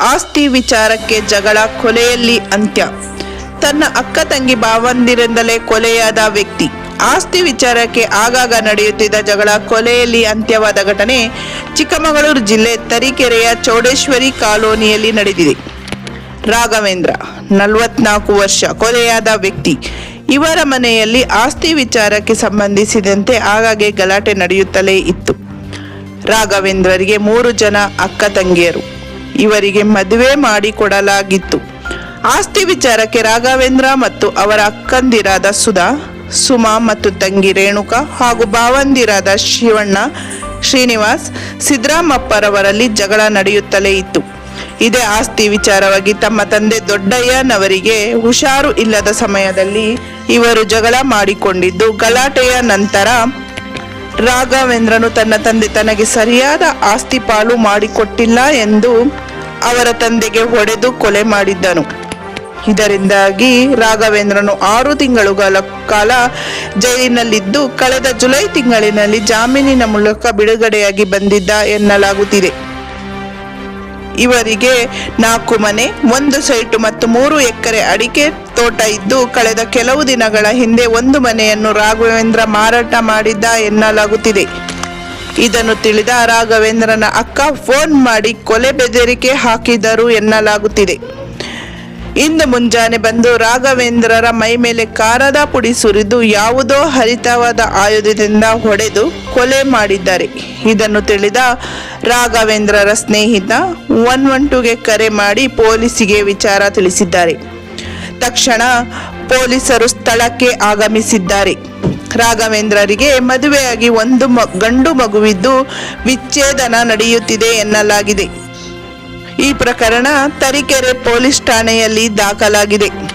ಆಸ್ತಿ ವಿಚಾರಕ್ಕೆ ಜಗಳ ಕೊಲೆಯಲ್ಲಿ ಅಂತ್ಯ. ತನ್ನ ಅಕ್ಕ ತಂಗಿ ಭಾವಂದಿರಿಂದಲೇ ಕೊಲೆಯಾದ ವ್ಯಕ್ತಿ. ಆಸ್ತಿ ವಿಚಾರಕ್ಕೆ ಆಗಾಗ ನಡೆಯುತ್ತಿದ್ದ ಜಗಳ ಕೊಲೆಯಲ್ಲಿ ಅಂತ್ಯವಾದ ಘಟನೆ ಚಿಕ್ಕಮಗಳೂರು ಜಿಲ್ಲೆ ತರೀಕೆರೆಯ ಚೌಡೇಶ್ವರಿ ಕಾಲೋನಿಯಲ್ಲಿ ನಡೆದಿದೆ. ರಾಘವೇಂದ್ರ, ನಲವತ್ನಾಲ್ಕು ವರ್ಷ, ಕೊಲೆಯಾದ ವ್ಯಕ್ತಿ. ಇವರ ಮನೆಯಲ್ಲಿ ಆಸ್ತಿ ವಿಚಾರಕ್ಕೆ ಸಂಬಂಧಿಸಿದಂತೆ ಆಗಾಗ್ಗೆ ಗಲಾಟೆ ನಡೆಯುತ್ತಲೇ ಇತ್ತು. ರಾಘವೇಂದ್ರರಿಗೆ ಮೂರು ಜನ ಅಕ್ಕ ತಂಗಿಯರು. ಇವರಿಗೆ ಮದುವೆ ಮಾಡಿಕೊಡಲಾಗಿತ್ತು. ಆಸ್ತಿ ವಿಚಾರಕ್ಕೆ ರಾಘವೇಂದ್ರ ಮತ್ತು ಅವರ ಅಕ್ಕಂದಿರಾದ ಸುಧಾ, ಸುಮಾ ಮತ್ತು ತಂಗಿ ರೇಣುಕಾ ಹಾಗೂ ಭಾವಂದಿರಾದ ಶಿವಣ್ಣ, ಶ್ರೀನಿವಾಸ್, ಸಿದ್ದರಾಮಪ್ಪರವರಲ್ಲಿ ಜಗಳ ನಡೆಯುತ್ತಲೇ ಇತ್ತು. ಇದೇ ಆಸ್ತಿ ವಿಚಾರವಾಗಿ ತಮ್ಮ ತಂದೆ ದೊಡ್ಡಯ್ಯನವರಿಗೆ ಹುಷಾರು ಇಲ್ಲದ ಸಮಯದಲ್ಲಿ ಇವರು ಜಗಳ ಮಾಡಿಕೊಂಡಿದ್ದು, ಗಲಾಟೆಯ ನಂತರ ರಾಘವೇಂದ್ರನು ತನ್ನ ತಂದೆ ತನಗೆ ಸರಿಯಾದ ಆಸ್ತಿ ಪಾಲು ಮಾಡಿಕೊಟ್ಟಿಲ್ಲ ಎಂದು ಅವರ ತಂದೆಗೆ ಹೊಡೆದು ಕೊಲೆ ಮಾಡಿದ್ದನು. ಇದರಿಂದಾಗಿ ರಾಘವೇಂದ್ರನು ಆರು ತಿಂಗಳುಗಳ ಕಾಲ ಜೈಲಿನಲ್ಲಿದ್ದು ಕಳೆದ ಜುಲೈ ತಿಂಗಳಿನಲ್ಲಿ ಜಾಮೀನಿನ ಮೂಲಕ ಬಿಡುಗಡೆಯಾಗಿ ಬಂದಿದ್ದ ಎನ್ನಲಾಗುತ್ತಿದೆ. ಇವರಿಗೆ ನಾಲ್ಕು ಮನೆ, ಒಂದು ಸೈಟು ಮತ್ತು ಮೂರು ಎಕರೆ ಅಡಿಕೆ ತೋಟ ಇದ್ದು ಕಳೆದ ಕೆಲವು ದಿನಗಳ ಹಿಂದೆ ಒಂದು ಮನೆಯನ್ನು ರಾಘವೇಂದ್ರ ಮಾರಾಟ ಮಾಡಿದ್ದ ಎನ್ನಲಾಗುತ್ತಿದೆ. ಇದನ್ನು ತಿಳಿದ ರಾಘವೇಂದ್ರನ ಅಕ್ಕ ಫೋನ್ ಮಾಡಿ ಕೊಲೆ ಬೆದರಿಕೆ ಹಾಕಿದರು ಎನ್ನಲಾಗುತ್ತಿದೆ. ಇಂದು ಮುಂಜಾನೆ ಬಂದು ರಾಘವೇಂದ್ರರ ಮೈ ಮೇಲೆ ಕಾರದ ಪುಡಿ ಸುರಿದು ಯಾವುದೋ ಹರಿತವಾದ ಆಯುಧದಿಂದ ಹೊಡೆದು ಕೊಲೆ ಮಾಡಿದ್ದಾರೆ. ಇದನ್ನು ತಿಳಿದ ರಾಘವೇಂದ್ರರ ಸ್ನೇಹಿತ ಒನ್ ಒನ್ ಟೂಗೆ ಕರೆ ಮಾಡಿ ಪೊಲೀಸಿಗೆ ವಿಚಾರ ತಿಳಿಸಿದ್ದಾರೆ. ತಕ್ಷಣ ಪೊಲೀಸರು ಸ್ಥಳಕ್ಕೆ ಆಗಮಿಸಿದ್ದಾರೆ. ರಾಘವೇಂದ್ರರಿಗೆ ಮದುವೆಯಾಗಿ ಒಂದು ಮ ಗಂಡು ಮಗುವಿದ್ದು ವಿಚ್ಛೇದನ ನಡೆಯುತ್ತಿದೆ ಎನ್ನಲಾಗಿದೆ. ಈ ಪ್ರಕರಣ ತರೀಕೆರೆ ಪೊಲೀಸ್ ಠಾಣೆಯಲ್ಲಿ ದಾಖಲಾಗಿದೆ.